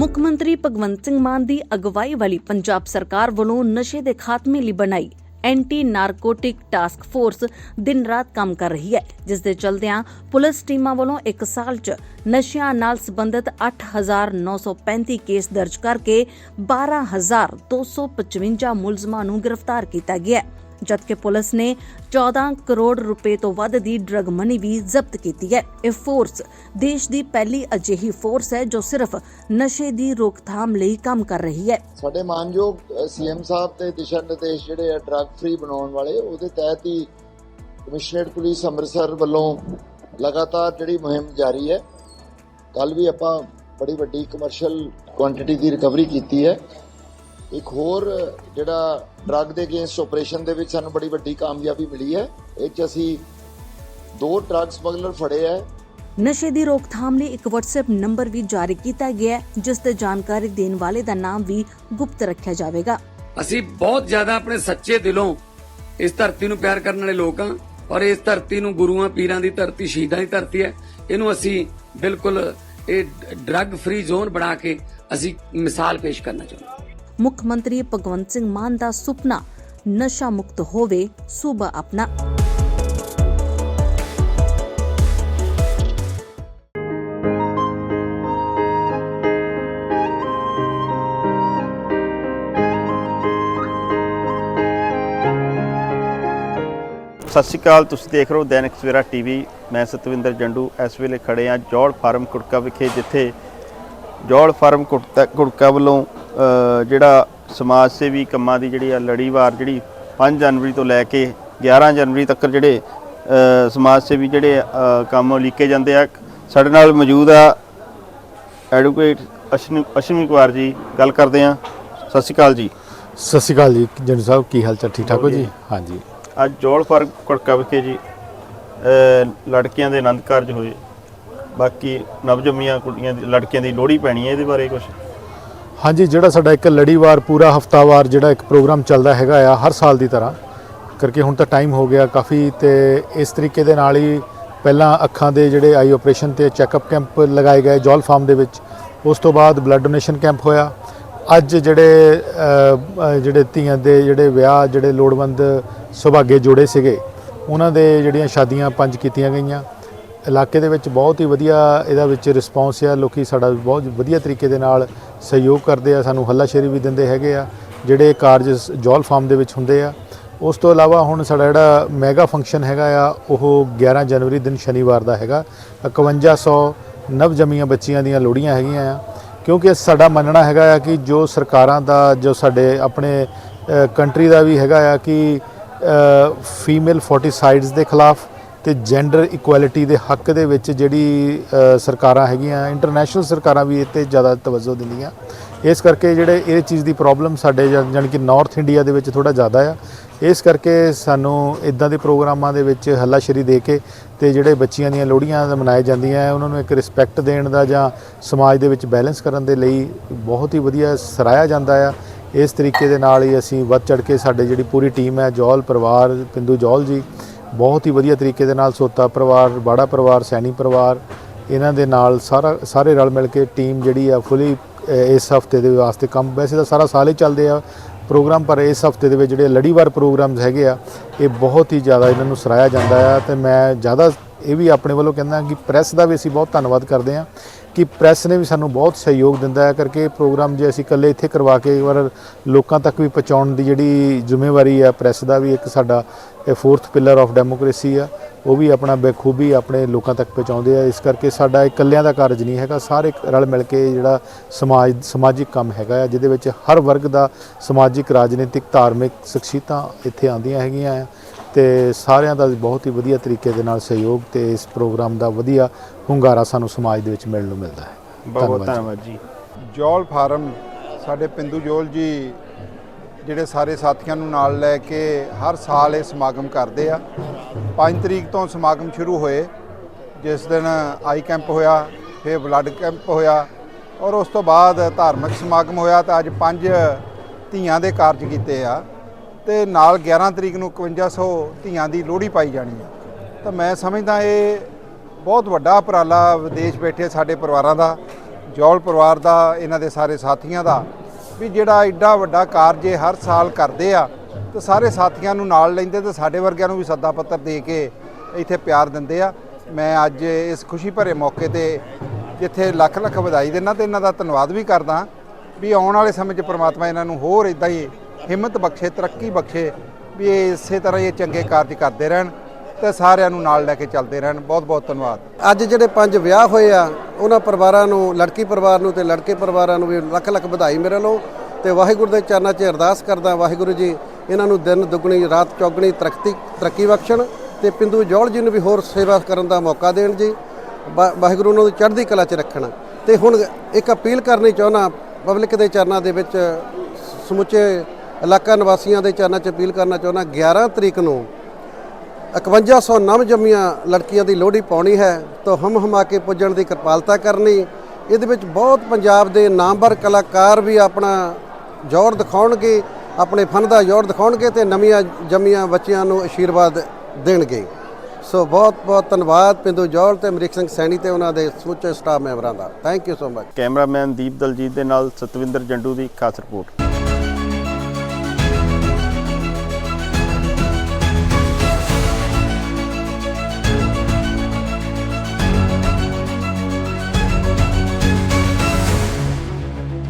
ਮੁੱਖ ਮੰਤਰੀ ਭਗਵੰਤ ਸਿੰਘ ਮਾਨ ਦੀ ਅਗਵਾਈ ਵਾਲੀ ਪੰਜਾਬ ਸਰਕਾਰ ਵੱਲੋਂ ਨਸ਼ੇ ਦੇ ਖਾਤਮੇ ਲਈ ਬਣਾਈ ਐਂਟੀ ਨਾਰਕੋਟਿਕ ਟਾਸਕ ਫੋਰਸ ਦਿਨ ਰਾਤ ਕੰਮ ਕਰ ਰਹੀ ਹੈ, ਜਿਸ ਦੇ ਚਲਦਿਆਂ ਪੁਲਿਸ ਟੀਮਾਂ ਵੱਲੋਂ ਇੱਕ ਸਾਲ 'ਚ ਨਸ਼ਿਆਂ ਨਾਲ ਸੰਬੰਧਿਤ 8935 ਕੇਸ ਦਰਜ ਕਰਕੇ 12255 ਮੁਲਜ਼ਮਾਂ ਨੂੰ ਗ੍ਰਿਫਤਾਰ ਕੀਤਾ ਗਿਆ ਹੈ। ਜਦਕਿ ਪੁਲਿਸ ਨੇ 14 ਕਰੋੜ ਰੁਪਏ ਤੋਂ ਵੱਧ ਦੀ ਡਰੱਗ ਮਨੀ ਵੀ ਜ਼ਬਤ ਕੀਤੀ ਹੈ। ਇਹ ਫੋਰਸ ਦੇਸ਼ ਦੀ ਪਹਿਲੀ ਅਜਿਹੀ ਫੋਰਸ ਹੈ ਜੋ ਸਿਰਫ ਨਸ਼ੇ ਦੀ ਰੋਕਥਾਮ ਲਈ ਕੰਮ ਕਰ ਰਹੀ ਹੈ। ਸਾਡੇ ਮਾਨਯੋਗ ਸੀਐਮ ਸਾਹਿਬ ਦੇ ਦਿਸ਼ਾ ਨਿਰਦੇਸ਼ ਜਿਹੜੇ ਆ ਡਰੱਗ ਫ੍ਰੀ ਬਣਾਉਣ ਵਾਲੇ, ਉਹਦੇ ਤਹਿਤ ਹੀ ਕਮਿਸ਼ਨਰੇਟ ਪੁਲਿਸ ਅੰਮ੍ਰਿਤਸਰ ਵੱਲੋਂ ਲਗਾਤਾਰ ਜਿਹੜੀ ਮੁਹਿੰਮ ਜਾਰੀ ਹੈ ਕੱਲ ਵੀ ਆਪਾਂ ਬੜੀ ਵੱਡੀ ਕਮਰਸ਼ੀਅਲ ਕੁਆਂਟੀਟੀ ਦੀ ਰਿਕਵਰੀ ਕੀਤੀ ਹੈ। ਇੱਕ ਹੋਰ ਜਿਹੜਾ ਡਰੱਗ ਦੇ ਅਗੇਂਸਟ ਆਪਰੇਸ਼ਨ ਦੇ ਵਿੱਚ ਸਾਨੂੰ ਬੜੀ ਵੱਡੀ ਕਾਮਯਾਬੀ ਮਿਲੀ ਹੈ। ਇਹ ਚ ਅਸੀਂ ਦੋ ਡਰੱਗ ਸਮਗਲਰ ਫੜੇ ਹੈ। ਨਸ਼ੇ ਦੀ ਰੋਕਥਾਮ ਲਈ ਇੱਕ WhatsApp ਨੰਬਰ ਵੀ ਜਾਰੀ ਕੀਤਾ ਗਿਆ ਹੈ ਜਿਸ ਤੇ ਜਾਣਕਾਰੀ ਦੇਣ ਵਾਲੇ ਦਾ ਨਾਮ ਵੀ ਗੁਪਤ ਰੱਖਿਆ ਜਾਵੇਗਾ। ਅਸੀਂ ਬਹੁਤ ਜ਼ਿਆਦਾ ਆਪਣੇ ਸੱਚੇ ਦਿਲੋਂ ਇਸ ਧਰਤੀ ਨੂੰ ਪਿਆਰ ਕਰਨ ਵਾਲੇ ਲੋਕ ਹਾਂ ਔਰ ਇਸ ਧਰਤੀ ਨੂੰ ਗੁਰੂਆਂ ਪੀਰਾਂ ਦੀ ਧਰਤੀ ਸ਼ਹੀਦਾਂ ਦੀ ਧਰਤੀ ਹੈ। ਇਹਨੂੰ ਅਸੀਂ ਬਿਲਕੁਲ ਇਹ ਡਰੱਗ ਫ੍ਰੀ ਜ਼ੋਨ ਬਣਾ ਕੇ ਅਸੀਂ ਮਿਸਾਲ ਪੇਸ਼ ਕਰਨਾ ਚਾਹੁੰਦੇ ਹਾਂ। ਮੁੱਖ ਮੰਤਰੀ ਭਗਵੰਤ ਸਿੰਘ ਮਾਨ ਦਾ ਸੁਪਨਾ ਨਸ਼ਾ ਮੁਕਤ ਹੋਵੇ, ਸੂਬਾ ਆਪਣਾ। ਸਤਿ ਸ਼੍ਰੀ ਅਕਾਲ, ਤੁਸੀਂ ਦੇਖ ਰਹੇ ਹੋ ਦੈਨਿਕ ਸਵੇਰਾ ਟੀਵੀ। ਮੈਂ ਸਤਵਿੰਦਰ ਜੰਡੂ। ਇਸ ਵੇਲੇ ਖੜੇ ਆ ਜੌਲ ਫਾਰਮ ਕੁੜਕਾ ਵਿਖੇ, ਜਿੱਥੇ ਜੌਲ ਫਾਰਮ ਕੁੜਤਾ ਕੁੜਕਾ ਵੱਲੋਂ ਜਿਹੜਾ ਸਮਾਜ ਸੇਵੀ ਕੰਮਾਂ ਦੀ ਜਿਹੜੀ ਆ ਲੜੀਵਾਰ ਜਿਹੜੀ 5 ਜਨਵਰੀ ਤੋਂ ਲੈ ਕੇ 11 ਜਨਵਰੀ ਤੱਕ ਜਿਹੜੇ ਸਮਾਜ ਸੇਵੀ ਜਿਹੜੇ ਕੰਮ ਲਿਖੇ ਜਾਂਦੇ ਆ। ਸਾਡੇ ਨਾਲ ਮੌਜੂਦ ਆ ਐਡਵੋਕੇਟ ਅਸ਼ਵਨੀ ਕੁਮਾਰ ਜੀ ਗੱਲ ਕਰਦੇ ਆ। ਸਤਿ ਸ਼੍ਰੀ ਅਕਾਲ ਜੀ। ਸਤਿ ਸ਼੍ਰੀ ਅਕਾਲ ਜੀ ਜੰਡੂ ਸਾਹਿਬ ਕੀ ਹਾਲ ਚਾਲ ਠੀਕ ਠਾਕ ਹੋ ਜੀ? ਹਾਂਜੀ। ਅੱਜ ਜੋਲ ਫਾਰਮ ਕੁੜਕਾ ਵਿਖੇ ਜੀ ਲੜਕੀਆਂ ਦੇ ਆਨੰਦ ਕਾਰਜ ਹੋਏ। ਬਾਕੀ ਨਵਜੰਮੀਆਂ ਕੁੜੀਆਂ ਦੀ ਲੜਕੀਆਂ ਦੀ ਲੋਹੜੀ ਪੈਣੀ ਹੈ ਇਹਦੇ ਬਾਰੇ ਕੁਝ ਹਾਂਜੀ, ਜਿਹੜਾ ਸਾਡਾ ਇੱਕ ਲੜੀਵਾਰ, ਪੂਰਾ ਹਫਤਾਵਾਰ ਜਿਹੜਾ ਇੱਕ ਪ੍ਰੋਗਰਾਮ ਚੱਲਦਾ ਹੈਗਾ ਆ, ਹਰ ਸਾਲ ਦੀ ਤਰ੍ਹਾਂ, ਕਰਕੇ ਹੁਣ ਤਾਂ ਟਾਈਮ ਹੋ ਗਿਆ ਕਾਫੀ ਤੇ ਇਸ ਤਰੀਕੇ ਦੇ ਨਾਲ ਹੀ ਪਹਿਲਾਂ ਅੱਖਾਂ ਦੇ ਜਿਹੜੇ ਆਈ ਆਪਰੇਸ਼ਨ ਤੇ ਚੈੱਕਅਪ ਕੈਂਪ ਲਗਾਏ ਗਏ ਜੌਲ ਫਾਰਮ ਦੇ ਵਿੱਚ, ਉਸ ਤੋਂ ਬਾਅਦ ਬਲੱਡ ਡੋਨੇਸ਼ਨ ਕੈਂਪ ਹੋਇਆ। ਅੱਜ ਜਿਹੜੇ ਜਿਹੜੇ ਧੀਆਂ ਦੇ ਜਿਹੜੇ ਵਿਆਹ ਜਿਹੜੇ ਲੋੜਵੰਦ ਸੁਭਾਗੇ ਜੋੜੇ ਸੀਗੇ, ਉਹਨਾਂ ਦੇ ਜਿਹੜੀਆਂ ਸ਼ਾਦੀਆਂ ਪੰਜ ਕੀਤੀਆਂ ਗਈਆਂ। ਇਲਾਕੇ ਦੇ ਵਿੱਚ ਬਹੁਤ ਹੀ ਵਧੀਆ ਇਹਦਾ ਵਿੱਚ ਰਿਸਪੌਂਸ ਆ। ਲੋਕੀ ਸਾਡਾ ਬਹੁਤ ਵਧੀਆ ਤਰੀਕੇ ਦੇ ਨਾਲ ਸਹਿਯੋਗ ਕਰਦੇ ਆ। ਸਾਨੂੰ ਹੱਲਾਸ਼ੇਰੀ ਵੀ ਦਿੰਦੇ ਹੈਗੇ ਆ, ਜਿਹੜੇ ਕਾਰਜ ਜੌਲ ਫਾਰਮ ਦੇ ਵਿੱਚ ਹੁੰਦੇ ਆ। ਉਸ ਤੋਂ ਇਲਾਵਾ ਹੁਣ ਸਾਡਾ ਜਿਹੜਾ ਮੈਗਾ ਫੰਕਸ਼ਨ ਹੈਗਾ ਆ, ਉਹ 11 ਜਨਵਰੀ ਦਿਨ ਸ਼ਨੀਵਾਰ ਦਾ ਹੈਗਾ। 5100 ਨਵ ਜੰਮੀਆਂ ਬੱਚੀਆਂ ਦੀਆਂ ਲੋੜੀਆਂ ਹੈਗੀਆਂ ਆ। ਕਿਉਂਕਿ ਸਾਡਾ ਮੰਨਣਾ ਹੈਗਾ ਆ ਕਿ ਜੋ ਸਰਕਾਰਾਂ ਦਾ, ਜੋ ਸਾਡੇ ਆਪਣੇ ਕੰਟਰੀ ਦਾ ਵੀ ਹੈਗਾ ਆ ਕਿ ਫੀਮੇਲ ਫੋਰਟੀਸਾਈਡਸ ਦੇ ਖਿਲਾਫ ਤੇ ਜੈਂਡਰ ਇਕੁਐਲਿਟੀ ਦੇ ਹੱਕ ਦੇ ਵਿੱਚ ਜਿਹੜੀ ਸਰਕਾਰਾਂ ਹੈਗੀਆਂ ਇੰਟਰਨੈਸ਼ਨਲ ਸਰਕਾਰਾਂ ਵੀ ਇੱਥੇ ਜ਼ਿਆਦਾ ਤਵੱਜੋ ਦਿੰਦੀਆਂ। ਇਸ ਕਰਕੇ ਜਿਹੜੇ ਇਹ ਚੀਜ਼ ਦੀ ਪ੍ਰੋਬਲਮ ਸਾਡੇ ਜਾਣ ਜਾਣੀ ਕਿ ਨਾਰਥ ਇੰਡੀਆ ਦੇ ਵਿੱਚ ਥੋੜਾ ਜ਼ਿਆਦਾ ਆ। ਇਸ ਕਰਕੇ ਸਾਨੂੰ ਇਦਾਂ ਦੇ ਪ੍ਰੋਗਰਾਮਾਂ ਦੇ ਵਿੱਚ ਹੱਲਾਸ਼ੇਰੀ ਦੇ ਕੇ ਤੇ ਜਿਹੜੇ ਬੱਚੀਆਂ ਦੀਆਂ ਲੋਹੜੀਆਂ ਮਨਾਏ ਜਾਂਦੀਆਂ ਆ ਉਹਨਾਂ ਨੂੰ ਇੱਕ ਰਿਸਪੈਕਟ ਦੇਣ ਦਾ ਜਾਂ ਸਮਾਜ ਦੇ ਵਿੱਚ ਬੈਲੈਂਸ ਕਰਨ ਦੇ ਲਈ ਬਹੁਤ ਹੀ ਵਧੀਆ ਸਰਾਇਆ ਜਾਂਦਾ ਆ। ਇਸ ਤਰੀਕੇ ਦੇ ਨਾਲ ਹੀ ਅਸੀਂ ਵੱਧ ਚੜ ਕੇ ਸਾਡੇ ਜਿਹੜੀ ਪੂਰੀ ਟੀਮ ਹੈ ਜੌਲ ਪਰਿਵਾਰ, ਪਿੰਦੂ ਜੌਲ ਜੀ ਬਹੁਤ ਹੀ ਵਧੀਆ ਤਰੀਕੇ ਦੇ ਨਾਲ ਸੋਤਾ ਪਰਿਵਾਰ, ਬਾੜਾ ਪਰਿਵਾਰ, ਸੈਣੀ ਪਰਿਵਾਰ, ਇਹਨਾਂ ਦੇ ਨਾਲ ਸਾਰਾ, ਸਾਰੇ ਰਲ ਮਿਲ ਕੇ ਟੀਮ ਜਿਹੜੀ ਆ ਫੁੱਲੀ ਇਸ ਹਫ਼ਤੇ ਦੇ ਵਾਸਤੇ ਕੰਮ, ਵੈਸੇ ਤਾਂ ਸਾਰਾ ਸਾਲ ਹੀ ਚੱਲਦੇ ਆ ਪ੍ਰੋਗਰਾਮ, ਪਰ ਇਸ ਹਫ਼ਤੇ ਦੇ ਵਿੱਚ ਜਿਹੜੇ ਲੜੀਵਾਰ ਪ੍ਰੋਗਰਾਮਸ ਹੈਗੇ ਆ, ਇਹ ਬਹੁਤ ਹੀ ਜ਼ਿਆਦਾ ਇਹਨਾਂ ਨੂੰ ਸਰਾਇਆ ਜਾਂਦਾ ਆ ਤੇ ਮੈਂ ਜ਼ਿਆਦਾ ਇਹ ਵੀ ਆਪਣੇ ਵੱਲੋਂ ਕਹਿੰਦਾ ਕਿ ਪ੍ਰੈਸ ਦਾ ਵੀ ਅਸੀਂ ਬਹੁਤ ਧੰਨਵਾਦ ਕਰਦੇ ਹਾਂ ਕਿ ਪ੍ਰੈਸ ਨੇ ਵੀ ਸਾਨੂੰ ਬਹੁਤ ਸਹਿਯੋਗ ਦਿੰਦਾ ਹੈ ਕਰਕੇ ਪ੍ਰੋਗਰਾਮ ਜੇ ਅਸੀਂ ਇਕੱਲੇ ਇੱਥੇ ਕਰਵਾ ਕੇ ਇੱਕ ਵਾਰ ਲੋਕਾਂ ਤੱਕ ਵੀ ਪਹੁੰਚਾਉਣ ਦੀ ਜਿਹੜੀ ਜ਼ਿੰਮੇਵਾਰੀ ਹੈ ਪ੍ਰੈਸ ਦਾ ਵੀ ਇੱਕ ਸਾਡਾ, ਇਹ ਫੋਰਥ ਪਿਲਰ ਆਫ ਡੈਮੋਕ੍ਰੇਸੀ ਆ, ਉਹ ਵੀ ਆਪਣਾ ਬਖੂਬੀ ਆਪਣੇ ਲੋਕਾਂ ਤੱਕ ਪਹੁੰਚਾਉਂਦੇ ਆ। ਇਸ ਕਰਕੇ ਸਾਡਾ ਇਕੱਲਿਆਂ ਦਾ ਕਾਰਜ ਨਹੀਂ ਹੈਗਾ, ਸਾਰੇ ਰਲ ਮਿਲ ਕੇ ਜਿਹੜਾ ਸਮਾਜ, ਸਮਾਜਿਕ ਕੰਮ ਹੈਗਾ ਆ, ਜਿਹਦੇ ਵਿੱਚ ਹਰ ਵਰਗ ਦਾ ਸਮਾਜਿਕ, ਰਾਜਨੀਤਿਕ, ਧਾਰਮਿਕ ਸ਼ਖਸੀਅਤਾਂ ਇੱਥੇ ਆਉਂਦੀਆਂ ਹੈਗੀਆਂ ਆ। ਤੇ ਸਾਰਿਆਂ ਦਾ ਬਹੁਤ ਹੀ ਵਧੀਆ ਤਰੀਕੇ ਦੇ ਨਾਲ ਸਹਿਯੋਗ ਤੇ ਇਸ ਪ੍ਰੋਗਰਾਮ ਦਾ ਵਧੀਆ ਹੁੰਗਾਰਾ ਸਾਨੂੰ ਸਮਾਜ ਦੇ ਵਿੱਚ ਮਿਲਣ ਨੂੰ ਮਿਲਦਾ ਹੈ। ਬਹੁਤ ਬਹੁਤ ਧੰਨਵਾਦ ਧੰਨਵਾਦ ਜੀ। ਜੌਲ ਫਾਰਮ ਸਾਡੇ ਪਿੰਦੂ ਜੋਲ ਜੀ ਜਿਹੜੇ ਸਾਰੇ ਸਾਥੀਆਂ ਨੂੰ ਨਾਲ ਲੈ ਕੇ ਹਰ ਸਾਲ ਇਹ ਸਮਾਗਮ ਕਰਦੇ ਆ। 5 ਤਰੀਕ ਤੋਂ ਸਮਾਗਮ ਸ਼ੁਰੂ ਹੋਏ। ਜਿਸ ਦਿਨ ਆਈ ਕੈਂਪ ਹੋਇਆ ਫਿਰ ਬਲੱਡ ਕੈਂਪ ਹੋਇਆ ਔਰ ਉਸ ਤੋਂ ਬਾਅਦ ਧਾਰਮਿਕ ਸਮਾਗਮ ਹੋਇਆ ਤਾਂ ਅੱਜ ਪੰਜ ਧੀਆਂ ਦੇ ਕਾਰਜ ਕੀਤੇ ਆ। ਤੇ ਨਾਲ 11 ਤਰੀਕ ਨੂੰ 5100 ਧੀਆਂ ਦੀ ਲੋਹੜੀ ਪਾਈ ਜਾਣੀ ਆ। ਤਾਂ ਮੈਂ ਸਮਝਦਾ ਇਹ ਬਹੁਤ ਵੱਡਾ ਉਪਰਾਲਾ ਵਿਦੇਸ਼ ਬੈਠੇ ਸਾਡੇ ਪਰਿਵਾਰਾਂ ਦਾ ਜੌਲ ਪਰਿਵਾਰ ਦਾ, ਇਹਨਾਂ ਦੇ ਸਾਰੇ ਸਾਥੀਆਂ ਦਾ, ਵੀ ਜਿਹੜਾ ਐਡਾ ਵੱਡਾ ਕਾਰਜ ਇਹ ਹਰ ਸਾਲ ਕਰਦੇ ਆ, ਤੇ ਸਾਰੇ ਸਾਥੀਆਂ ਨੂੰ ਨਾਲ ਲੈਂਦੇ ਤੇ ਸਾਡੇ ਵਰਗਿਆਂ ਨੂੰ ਵੀ ਸੱਦਾ ਪੱਤਰ ਦੇ ਕੇ ਇੱਥੇ ਪਿਆਰ ਦਿੰਦੇ ਆ। ਮੈਂ ਅੱਜ ਇਸ ਖੁਸ਼ੀ ਭਰੇ ਮੌਕੇ ਤੇ ਜਿੱਥੇ ਲੱਖ ਲੱਖ ਵਧਾਈ ਦਿੰਦਾ ਤੇ ਇਹਨਾਂ ਦਾ ਧੰਨਵਾਦ ਵੀ ਕਰਦਾ ਵੀ ਆਉਣ ਵਾਲੇ ਸਮੇਂ 'ਚ ਪ੍ਰਮਾਤਮਾ ਇਹਨਾਂ ਨੂੰ ਹੋਰ ਇਦਾਂ ਹੀ ਹਿੰਮਤ ਬਖਸ਼ੇ, ਤਰੱਕੀ ਬਖਸ਼ੇ, ਵੀ ਇਹ ਇਸੇ ਤਰ੍ਹਾਂ ਇਹ ਚੰਗੇ ਕਾਰਜ ਕਰਦੇ ਰਹਿਣ ਤੇ ਸਾਰਿਆਂ ਨੂੰ ਨਾਲ ਲੈ ਕੇ ਚੱਲਦੇ ਰਹਿਣ। ਬਹੁਤ ਬਹੁਤ ਧੰਨਵਾਦ। ਅੱਜ ਜਿਹੜੇ ਪੰਜ ਵਿਆਹ ਹੋਏ ਆ, ਉਹਨਾਂ ਪਰਿਵਾਰਾਂ ਨੂੰ, ਲੜਕੀ ਪਰਿਵਾਰ ਨੂੰ ਤੇ ਲੜਕੇ ਪਰਿਵਾਰਾਂ ਨੂੰ ਵੀ ਲੱਖ ਲੱਖ ਵਧਾਈ ਮੇਰੇ ਵੱਲੋਂ ਤੇ ਵਾਹਿਗੁਰੂ ਦੇ ਚਰਨਾਂ 'ਚ ਅਰਦਾਸ ਕਰਦਾ, ਵਾਹਿਗੁਰੂ ਜੀ, ਇਹਨਾਂ ਨੂੰ ਦਿਨ ਦੁੱਗਣੀ, ਰਾਤ ਚੌਗਣੀ ਤਰੱਕੀ ਤਰੱਕੀ ਬਖਸ਼ਣ ਤੇ ਪਿੰਦੂ ਜੋਲ ਜੀ ਨੂੰ ਵੀ ਹੋਰ ਸੇਵਾ ਕਰਨ ਦਾ ਮੌਕਾ ਦੇਣ ਜੀ, ਵਾ- ਵਾਹਿਗੁਰੂ ਉਹਨਾਂ ਨੂੰ ਚੜ੍ਹਦੀ ਕਲਾ 'ਚ ਰੱਖਣ। ਤੇ ਹੁਣ ਇੱਕ ਅਪੀਲ ਕਰਨੀ ਚਾਹੁੰਦਾ, ਪਬਲਿਕ ਦੇ ਚਰਨਾਂ ਦੇ ਵਿੱਚ ਸਮੁੱਚੇ ਇਲਾਕਾ ਨਿਵਾਸੀਆਂ ਦੇ ਚਰਨਾਂ 'ਚ ਅਪੀਲ ਕਰਨਾ ਚਾਹੁੰਦਾ 11 ਤਰੀਕ ਨੂੰ 5100 ਨਵ ਜੰਮੀਆਂ ਲੜਕੀਆਂ ਦੀ ਲੋਹੜੀ ਪਾਉਣੀ ਹੈ, ਤਾਂ ਹਮ ਹਮਾ ਕੇ ਪੁੱਜਣ ਦੀ ਕਿਰਪਾਲਤਾ ਕਰਨੀ। ਇਹਦੇ ਵਿੱਚ ਬਹੁਤ ਪੰਜਾਬ ਦੇ ਨਾਮਵਰ ਕਲਾਕਾਰ ਵੀ ਆਪਣਾ ਜ਼ੋਰ ਦਿਖਾਉਣਗੇ, ਆਪਣੇ ਫਨ ਦਾ ਜ਼ੋਰ ਦਿਖਾਉਣਗੇ ਤੇ ਨਵੀਆਂ ਜੰਮੀਆਂ ਬੱਚਿਆਂ ਨੂੰ ਆਸ਼ੀਰਵਾਦ ਦੇਣਗੇ। ਸੋ ਬਹੁਤ ਬਹੁਤ ਧੰਨਵਾਦ ਪਿੰਦੂ ਜੋਲ ਤੇ ਅਮਰੀਕ ਸਿੰਘ ਸੈਣੀ ਤੇ ਉਹਨਾਂ ਦੇ ਸਮੁੱਚੇ ਸਟਾਫ ਮੈਂਬਰਾਂ ਦਾ। Thank you so much cameraman Deep Daljit ਦੇ ਨਾਲ ਸਤਵਿੰਦਰ ਜੰਡੂ ਦੀ ਖਾਸ ਰਿਪੋਰਟ।